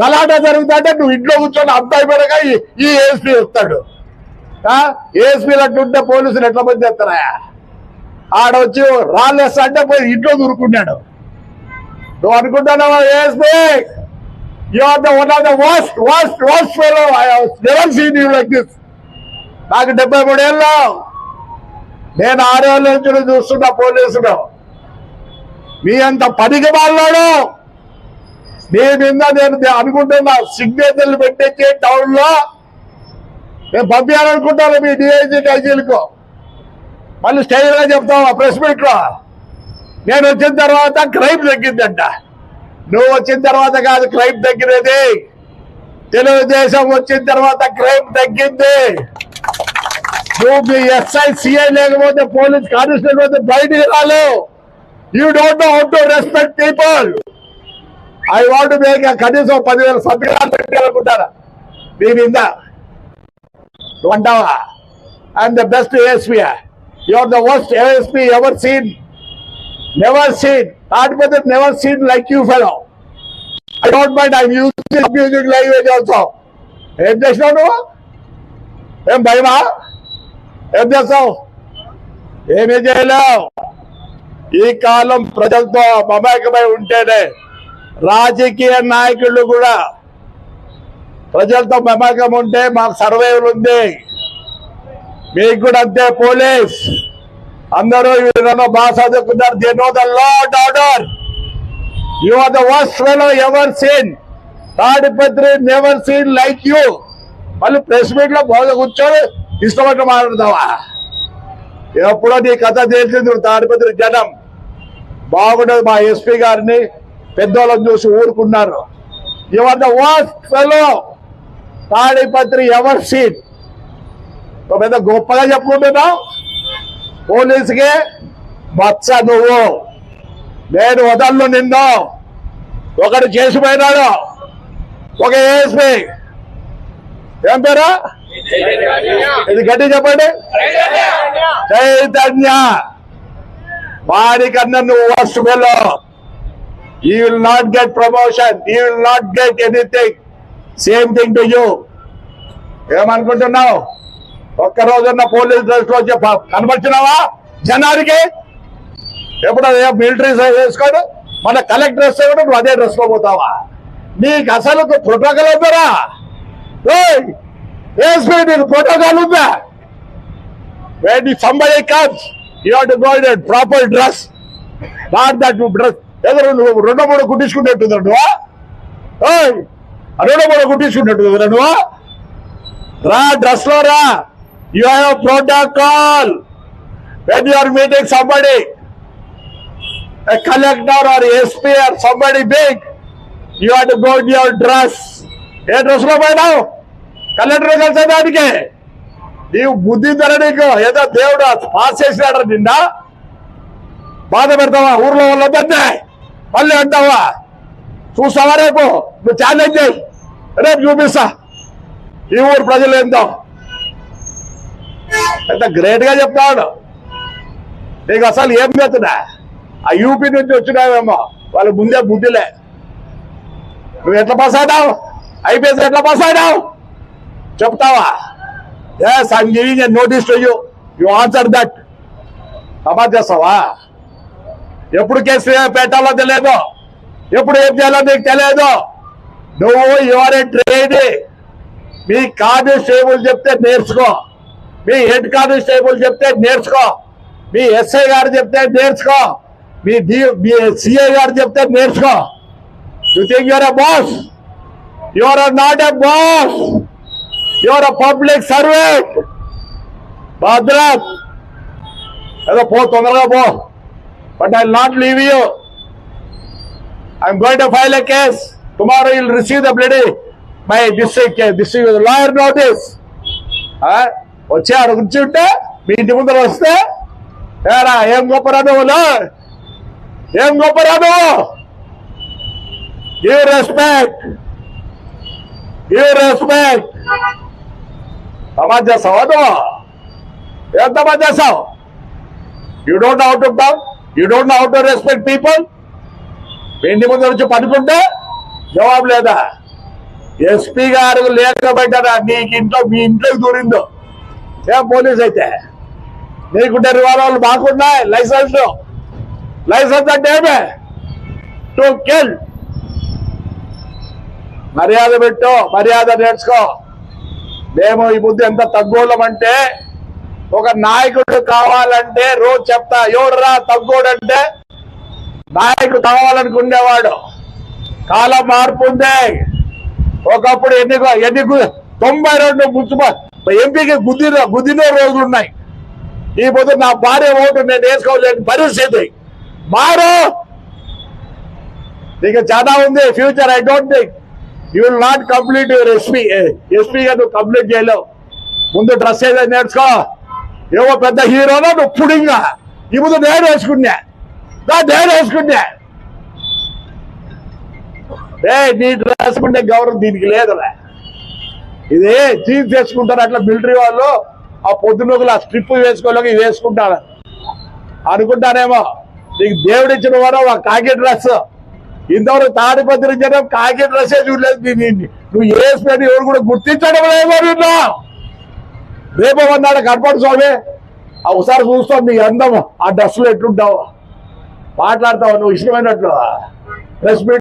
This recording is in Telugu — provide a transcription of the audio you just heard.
గలాట జరుగుతుంటే నువ్వు ఇంట్లో కూర్చొని అంత అయిపోయాక ఈ- ఈ ఏఎస్పీ వస్తాడు. ఏఎస్పీ అట్టుంటే పోలీసులు ఎట్లా మంది చేస్తారా? ఆడొచ్చి రాళ్ళేస్తా అంటే పోయి ఇంట్లో దూరుకున్నాడు. నువ్వు అనుకుంటున్నావా ASP you are the one of the worst worst worst fellow never seen you like this నాకు డెబ్బై మూడేళ్ళు నేను ఆరేళ్ళ నుంచి చూస్తున్నా పోలీసులు. మీ అంత పనికి వాళ్ళాడు మీ మీద నేను అనుకుంటున్నా సిగ్నేచర్లు పెట్టించి టౌన్లో నేను పంపించాలనుకుంటాను మీ డిఐజీ ఐజీలకు మళ్ళీ స్టైల్గా చెప్తావా? ప్రెస్ మీట్లో. నేను వచ్చిన తర్వాత క్రైమ్ తగ్గిందంట. నువ్వు వచ్చిన తర్వాత కాదు క్రైమ్ తగ్గినది. తెలుగుదేశం వచ్చిన తర్వాత క్రైమ్ తగ్గింది. నువ్వు మీ ఎస్ఐ సిఐ లేకపోతే పోలీస్ కానిస్టేబుల్ అయితే బయటికి రాలేవు. You don't know how to respect people I want make కనీసం పదివేల సంతకాలు పెట్టాలనుకుంటారా? మీ మీద. నువ్వు అంటావా I'm the best ASP your the worst ASP ever seen? Never seen. Tadipatri never seen like you fellow. I don't mind I using music language also. ఏం చేసినావు నువ్వు? ఏం భయమా? ఏం చేస్తావు? ఏమీ చేయలేవు. ఈ కాలం ప్రజలతో మమేకమై ఉంటేనే రాజకీయ నాయకులు కూడా ప్రజలతో మమకం ఉంటే మాకు సర్వైవల్ ఉంది. మీకు కూడా అంతే పోలీస్. అందరూ వీళ్ళలో బాగా చదువుకున్నారు. They know the lot order you are the worst fellow ever seen Tadipatri never seen like you మళ్ళీ ప్రెస్ మీట్లో బాగా కూర్చొని ఇష్టపడి మాట్లాడతావా? ఎప్పుడో నీ కథ తెలిసింది తాడిపత్రి జనం. బాగుండదు మా ఎస్పీ గారిని. పెద్దోళ్ళని చూసి ఊరుకున్నారు. Your the worst fellow Tadipatri ever seen. పెద్ద గొప్పగా చెప్పుకుంటున్నావు పోలీసుకి మచ్చ నువ్వు. నేను వదలను నిన్ను. ఒకడు చేసిపోయినాడు. ఒక ఏఎస్పీ ఏం పేరు? ఇది గట్టి చెప్పండి. చైతన్య. వాడికన్నా నువ్వు worst You will not get promotion. You will not get anything. Same thing to you. You ఏమనుకుంటున్నావు ఒక్క రోజున్న పోలీస్ డ్రెస్లో చెప్ప కనబడుతున్నావా జనానికి ఎప్పుడు మిలిటరీ వేసుకోడు మన కలెక్టర్ డ్రెస్ కూడా నువ్వు అదే డ్రెస్లో పోతావా నీకు అసలు ప్రోటోకాల్ ఉందరా ఎస్పీ నీకు ప్రోటోకాల్ ఉందా when somebody comes, you have to go in a proper dress. Not that dress. ఎదురు నువ్వు రెండో మూడు కుట్టించుకున్నట్టు నువ్వా. రెండో మూడు కుట్టించుకున్నట్టు కదరా నువ్వు. రా డ్రెస్లో రా. You have protocol when you are meeting somebody collector or SP or somebody big you have to go your dress ఏ డ్రెస్లో పోయినావు? కలెక్టర్ కలిసేదానికి నీవు బుద్ధి ధర నీకు. ఏదో దేవుడు పాస్ చేసినాడు నిన్న బాధ పెడతావా ఊర్లో వాళ్ళందరినీ? మళ్ళీ అంటావా? చూస్తావా రేపు? నువ్వు ఛాలెంజ్ చేయి రేపు చూపిస్తా. ఈ ఊరు ప్రజలు ఏందో? ఎంత గ్రేట్గా చెప్తాడు. నీకు అసలు ఏం చేస్తున్నా? ఆ యూపీ నుంచి వచ్చినావేమో? వాళ్ళ ముందే బుద్ధిలే. నువ్వు ఎట్లా పాస్ అయినావు? ఐపీఎస్ ఎట్లా పాస్ అయినావు? చెప్తావా? Yes I'm giving a notice to you you answer that Samaj చేస్తావా? ఎప్పుడు కేసు పెట్టాలో తెలియదు? ఎప్పుడు ఏం చేయాలో నీకు తెలియదు? నువ్వు యువర్ ఏ మీ కానిస్టేబుల్ చెప్తే నేర్చుకో. మీ హెడ్ కానిస్టేబుల్ చెప్తే నేర్చుకో. మీ ఎస్ఐ గారు చెప్తే నేర్చుకో. మీ డి మీ సిఐ గారు చెప్తే నేర్చుకో. You think you're a boss you're not a boss you're uh public servant భద్రత్ ఏదో పో తొందరగా పో. But I not going to file a case. File a receive the will my the case my district district lawyer notice. వచ్చి ఆడ కూర్చుంటే మీ ఇంటి ముందర వస్తే ఏరా ఏం గొప్ప రాదు ఏం గొప్ప రాదు గివ్ రెస్పెక్ట్ గివ్ రెస్పెక్ట్ సమాజ్ చేస్తావు అదో ఏం సమాజ్ చేస్తావు? యూ డోంట్ అవుట్ ఉంటావు you don't how to respect people ఇంటి ముందు వచ్చి పడుకుంటే జవాబు లేదా? ఎస్పీ గారు లేకపోయినా నీకు ఇంట్లో మీ ఇంట్లోకి దూరిందో? ఏం పోలీస్ అయితే? నీకుంటే రివాల్వర్లు మాకున్నాయి లైసెన్స్ లైసెన్స్ అంటే ఏమే? To kill. మర్యాద పెట్టు మర్యాద నేర్చుకో. మేము ఈ బుద్ధి ఎంత తగ్గోళ్ళం అంటే ఒక నాయకుడు కావాలంటే రోజు చెప్తా ఎవడురా తగ్గోడంటే? నాయకుడు కావాలనుకునేవాడు. కాలం మార్పు ఉంది. ఒకప్పుడు ఎన్ని ఎన్ని తొంభై రెండు మున్సిపల్ ఎంపీకి గుద్దిన గుద్దిన రోజులు ఉన్నాయి. ఈ పొద్దు నా భార్య ఓటు నేను వేసుకోలేని పరిస్థితి. మారు. నీకు చాలా ఉంది future I don't think. You will not complete your SP ఎస్పీగా నువ్వు కంప్లీట్ చేయలేవు. ముందు డ్రెస్ ఏదైనా నేర్చుకో. ఏవో పెద్ద హీరోనా నువ్వు పుడింగా. ఈ ముందు నేను వేసుకున్నా. నా నేను వేసుకున్నా. ఏ నీ డ్రెస్ ఉండే గౌరవం దీనికి లేదురా ఇది చీఫ్ వేసుకుంటారు అట్లా మిలిటరీ వాళ్ళు. ఆ పొద్దునొకలు ఆ స్ట్రిప్ వేసుకోలేక వేసుకుంటారు. అనుకుంటానేమో నీకు దేవుడు ఇచ్చిన వారు ఆ కాకి డ్రెస్. ఇంతవరకు తాడిపత్రి జనం కాకి డ్రెస్సే చూడలేదు నీ- నువ్వు వేసుకొని ఎవరు కూడా గుర్తించడం లేదో నిన్ను. రేపు అన్నాడు కనపడు స్వామి. ఆ ఒకసారి చూస్తాం నీ అందం ఆ డ్రెస్సులో ఎట్లుంటావు. మాట్లాడతావు నువ్వు ఇష్టమైనట్లు. Press meet